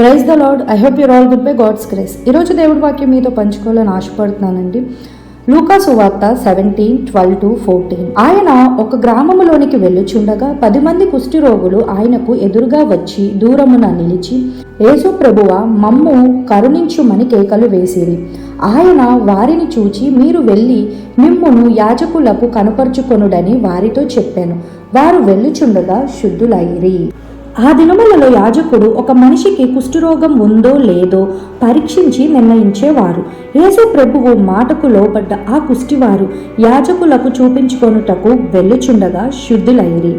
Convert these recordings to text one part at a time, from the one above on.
Praise the lord. I hope you're all good by God's grace. ఈరోజు దేవుడి వాక్యం మీతో పంచుకోవాలని ఆశపడుతున్నానండి. లూకాసు వార్త సెవెంటీన్ ట్వెల్వ్ టు ఫోర్టీన్. ఆయన ఒక గ్రామములోనికి వెళ్ళుచుండగా పది మంది కుష్టి రోగులు ఆయనకు ఎదురుగా వచ్చి దూరమున నిలిచి యేసు ప్రభువ మమ్ము కరుణించుమని కేకలు వేసిరి. ఆయన వారిని చూచి మీరు వెళ్ళి మిమ్మును యాజకులకు కనపరుచుకొనుడని వారితో చెప్పాను. వారు వెళ్ళుచుండగా శుద్ధులైరి. ఆ దినములలో యాజకుడు ఒక మనిషికి కుష్ఠరోగం ఉందో లేదో పరీక్షించి నిర్ణయించేవారు. యేసు ప్రభువు మాటకు లోబడ్డ ఆ కుష్టివారు యాజకులకు చూపించుకొనుటకు వెళ్ళుచుండగా శుద్ధులైరి.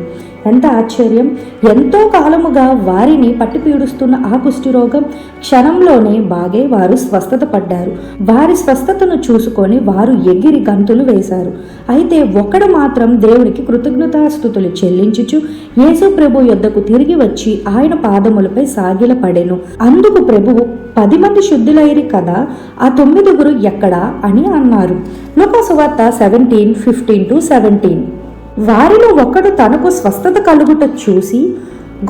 ఎంత ఆశ్చర్యం. ఎంతో కాలముగా వారిని పట్టిపీడుస్తున్న ఆ కుష్ఠరోగం క్షణంలోనే బాగే వారు స్వస్థత పడ్డారు. వారి స్వస్థతను చూసుకొని వారు ఎగిరి గంతులు వేశారు. అయితే ఒకడు మాత్రం దేవునికి కృతజ్ఞతాస్థుతులు చెల్లించుచు యేసు ప్రభు యొద్దకు తిరిగి వచ్చి ఆయన పాదములపై సాగిలపడెను అందుకు ప్రభువు పది మంది శుద్ధులైరి కదా ఆ తొమ్మిదిగురు ఎక్కడా? అని అన్నారు. లోకసువార్త సెవెంటీన్ ఫిఫ్టీన్ టు సెవెంటీన్ వారిలో ఒకడు తనకు స్వస్థత కలుగుట చూసి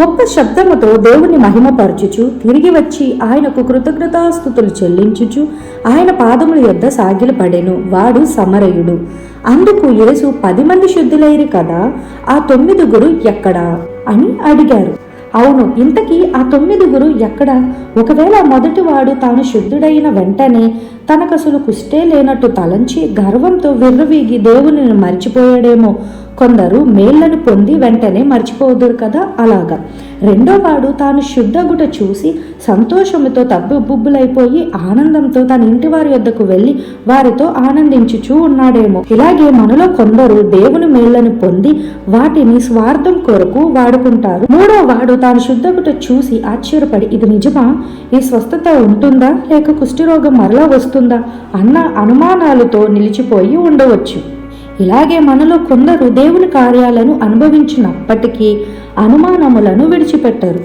గొప్ప శబ్దముతో దేవుని మహిమపరచుచు తిరిగి వచ్చి ఆయనకు కృతజ్ఞతాస్థుతులు చెల్లించుచు ఆయన పాదముల యొద్ద సాగిలపడెను. వాడు సమరయుడు. అందుకు యేసు పది మంది శుద్ధులైరి కదా ఆ తొమ్మిదుగురు ఎక్కడా? అని అడిగారు. అవును ఇంతకీ ఆ తొమ్మిదిగురు ఎక్కడ? ఒకవేళ మొదటివాడు తాను శుద్ధుడైన వెంటనే తనకసలు కుష్టే లేనట్టు తలంచి గర్వంతో విర్రవీగి దేవునిని మర్చిపోయాడేమో. కొందరు మేళ్ళను పొంది వెంటనే మర్చిపోదురు కదా అలాగా. రెండోవాడు తాను శుద్ధగుట చూసి సంతోషముతో తబ్బుబ్బులైపోయి ఆనందంతో తన ఇంటి వారి వద్దకు వెళ్ళి వారితో ఆనందించుచూ ఉన్నాడేమో. ఇలాగే మనలో కొందరు దేవుని మేళ్ళను పొంది వాటిని స్వార్థం కొరకు వాడుకుంటారు. మూడో వాడు తాను శుద్ధగుట చూసి ఆశ్చర్యపడి ఇది నిజమా? ఈ స్వస్థత ఉంటుందా? లేక కుష్ఠరోగం మరలా వస్తుందా? అన్న అనుమానాలతో నిలిచిపోయి ఉండవచ్చు. ఇలాగే మనలో కొందరు దేవుని కార్యాలను అనుభవించినప్పటికీ అనుమానములను విడిచిపెట్టరు.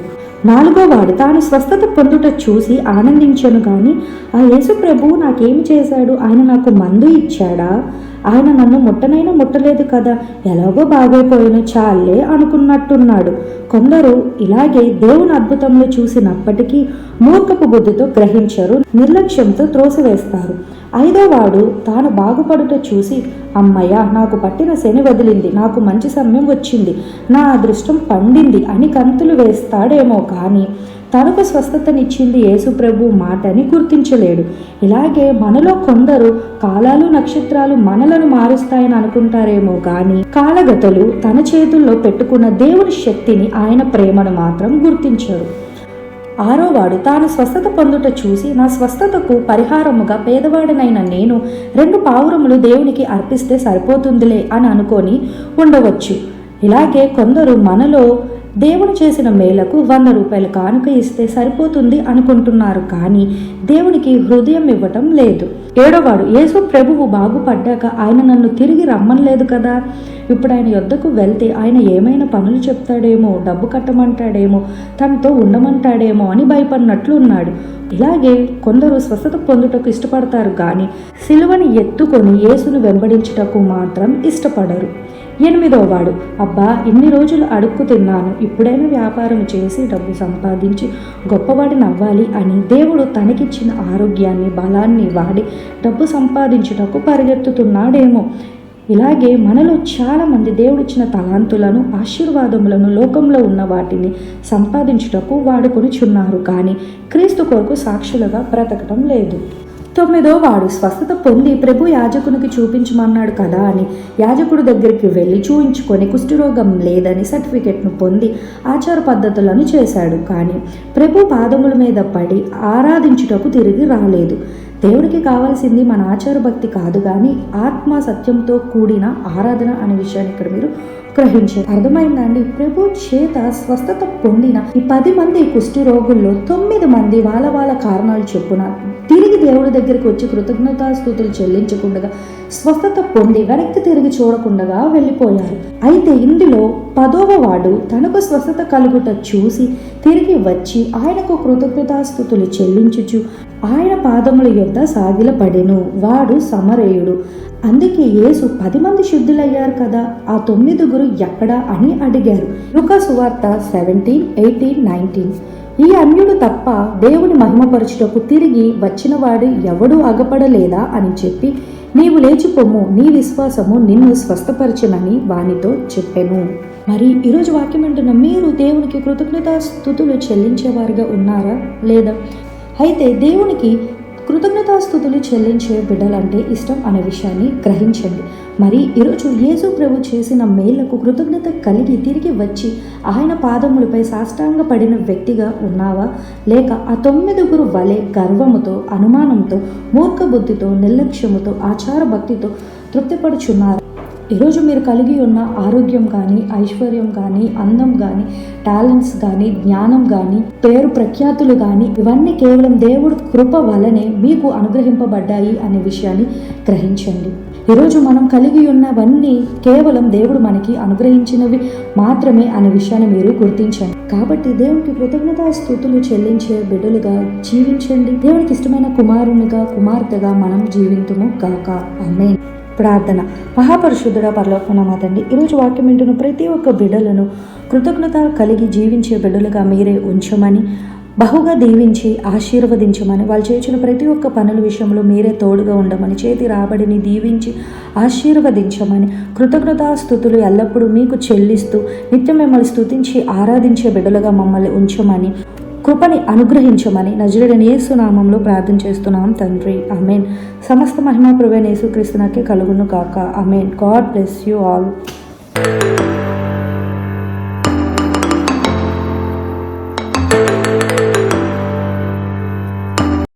నాలుగో వాడు తాను స్వస్థత పొందుట చూసి ఆనందించను గాని ఆ యేసు ప్రభువు నాకేమి చేశాడు? ఆయన నాకు మందు ఇచ్చాడా? ఆయన నన్ను ముట్టనైనా ముట్టలేదు కదా? ఎలాగో బాగైపోయిన చాలే అనుకున్నట్టున్నాడు. కొందరు ఇలాగే దేవుని అద్భుతంలో చూసినప్పటికీ మూర్ఖపు బుద్ధితో గ్రహించరు నిర్లక్ష్యంతో త్రోసివేస్తారు. ఐదో వాడు తాను బాగుపడుట చూసి అమ్మయ్య నాకు పట్టిన శని వదిలింది నాకు మంచి సమయం వచ్చింది నా అదృష్టం పండింది అని కంతులు వేస్తాడేమో కానీ తనకు స్వస్థతనిచ్చింది యేసుప్రభు మాటని గుర్తించలేడు. ఇలాగే మనలో కొందరు కాలాలు నక్షత్రాలు మనలను మారుస్తాయని అనుకుంటారేమో కానీ కాలగతలు తన చేతుల్లో పెట్టుకున్న దేవుని శక్తిని ఆయన ప్రేమను మాత్రం గుర్తించరు. ఆరోవాడు తాను స్వస్థత పొందుట చూసి నా స్వస్థతకు పరిహారముగా పేదవాడినైన నేను రెండు పావురములు దేవునికి అర్పిస్తే సరిపోతుందిలే అని అనుకొని ఉండవచ్చు. ఇలాగే కొందరు మనలో దేవుడు చేసిన మేలకు వంద రూపాయలు కానుక ఇస్తే సరిపోతుంది అనుకుంటున్నారు కానీ దేవునికి హృదయం ఇవ్వటం లేదు. ఏడోవాడు యేసు ప్రభువు బాగుపడ్డాక ఆయన నన్ను తిరిగి రమ్మనలేదు కదా? ఇప్పుడు ఆయన యొద్దకు వెళ్తే ఆయన ఏమైనా పనులు చెప్తాడేమో డబ్బు కట్టమంటాడేమో తనతో ఉండమంటాడేమో అని భయపడినట్లు ఉన్నాడు ఇలాగే కొందరు స్వస్థత పొందుటకు ఇష్టపడతారు కానీ సిలువని ఎత్తుకొని యేసును వెంబడించుటకు మాత్రం ఇష్టపడరు. ఎనిమిదో వాడు. అబ్బా ఇన్ని రోజులు అడుక్కు తిన్నాను. ఇప్పుడైనా వ్యాపారం చేసి డబ్బు సంపాదించి గొప్పవాడిని అవ్వాలి అని దేవుడు తనకిచ్చిన ఆరోగ్యాన్ని బలాన్ని వాడి డబ్బు సంపాదించుటకు పరిగెత్తుతున్నాడేమో. ఇలాగే మనలో చాలామంది దేవుడిచ్చిన తలాంతులను ఆశీర్వాదములను లోకంలో ఉన్న వాటిని సంపాదించుటకు వాడుకొని చున్నారు కానీ క్రీస్తు కొరకు సాక్షులుగా బ్రతకటం లేదు. తొమ్మిదో వాడు. స్వస్థత పొంది ప్రభు యాజకునికి చూపించమన్నాడు కదా అని. యాజకుడి దగ్గరికి వెళ్ళి చూయించుకొని కుష్ఠరోగం లేదని సర్టిఫికెట్ను పొంది ఆచార పద్ధతులను చేశాడు. కానీ ప్రభు పాదముల మీద పడి ఆరాధించుటకు తిరిగి రాలేదు. దేవుడికి కావాల్సింది మన ఆచార భక్తి కాదు కానీ ఆత్మ సత్యంతో కూడిన ఆరాధన అనే విషయాన్ని ఇక్కడ మీరు గ్రహించారు అర్థమైందండి? ప్రభు చేత స్వస్థత పొందిన ఈ పది మంది కుష్టి రోగుల్లో తొమ్మిది మంది వాళ్ళ వాళ్ళ కారణాలు చెప్పున తిరిగి దేవుడి దగ్గరికి వచ్చి కృతజ్ఞతాస్థుతులు చెల్లించకుండా స్వస్థత పొంది వెనక్కి తిరిగి చూడకుండా వెళ్ళిపోయారు. అయితే ఇందులో పదవ వాడు తనకు స్వస్థత కలుగుట చూసి తిరిగి వచ్చి ఆయనకు కృతజ్ఞతాస్థుతులు చెల్లించుచు ఆయన పాదముల యొద్ద సాగిలపడెను. వాడు సమరేయుడు. అందుకే యేసు పది మంది శుద్ధులయ్యారు కదా. ఆ తొమ్మిదుగురు ఎక్కడా అని అడిగారు. లుక సువార్త సెవెంటీన్ ఎయిటీన్ నైన్టీన్ ఈ అన్యుడు తప్ప దేవుని మహిమపరచుటకు తిరిగి వచ్చినవాడు ఎవడు అగపడలేదా అని చెప్పి నీవు లేచిపోము నీ విశ్వాసము నిన్ను స్వస్థపరచునని వానితో చెప్పెను. మరి ఈరోజు వాక్యం అంటున్న మీరు దేవునికి కృతజ్ఞత స్థుతులు చెల్లించేవారుగా ఉన్నారా? లేదా? అయితే దేవునికి కృతజ్ఞతాస్థుతులు చెల్లించే బిడ్డలంటే ఇష్టం అనే విషయాన్ని గ్రహించండి. మరి ఈరోజు యేసు ప్రభు చేసిన మేళ్ళకు కృతజ్ఞత కలిగి తిరిగి వచ్చి ఆయన పాదములపై సాష్టాంగ పడిన వ్యక్తిగా ఉన్నావా? లేక ఆ తొమ్మిదుగురు వలె గర్వముతో అనుమానంతో మూర్ఖ బుద్ధితో నిర్లక్ష్యముతో ఆచార భక్తితో తృప్తిపడుచున్నారు? ఈరోజు మీరు కలిగి ఉన్న ఆరోగ్యం కానీ ఐశ్వర్యం కానీ అందం కానీ టాలెంట్స్ కానీ జ్ఞానం కానీ పేరు ప్రఖ్యాతులు కానీ ఇవన్నీ కేవలం దేవుడు కృప వలనే మీకు అనుగ్రహింపబడ్డాయి అనే విషయాన్ని గ్రహించండి. ఈరోజు మనం కలిగి ఉన్నవన్నీ కేవలం దేవుడు మనకి అనుగ్రహించినవి మాత్రమే అనే విషయాన్ని మీరు గుర్తించండి. కాబట్టి దేవునికి కృతజ్ఞత స్థుతులు చెల్లించే బిడ్డలుగా జీవించండి. దేవునికి ఇష్టమైన కుమారునిగా కుమార్తెగా మనం జీవింతుము కాక అమ్మే ప్రార్థన. మహాపరిశుద్ధుడ పరలోకన మా తండ్రి ఈరోజు వాక్యం వింటున్న ప్రతి ఒక్క బిడ్డలను కృతజ్ఞత కలిగి జీవించే బిడ్డలుగా మీరే ఉంచమని బహుగా దీవించి ఆశీర్వదించమని వాళ్ళు చేసిన ప్రతి ఒక్క పనుల విషయంలో మీరే తోడుగా ఉండమని చేతి రాబడిని దీవించి ఆశీర్వదించమని కృతజ్ఞతాస్థుతులు ఎల్లప్పుడూ మీకు చెల్లిస్తూ నిత్యం మిమ్మల్ని స్థుతించి ఆరాధించే బిడ్డలుగా మమ్మల్ని ఉంచమని కృపని అనుగ్రహించమని నజరుడని యేసునామంలో ప్రార్థన చేస్తున్నాం తండ్రి. అమేన్ సమస్త మహిమా ప్రవేణ యేసుక్రీస్తునకే కలుగును కాక amen God bless you all.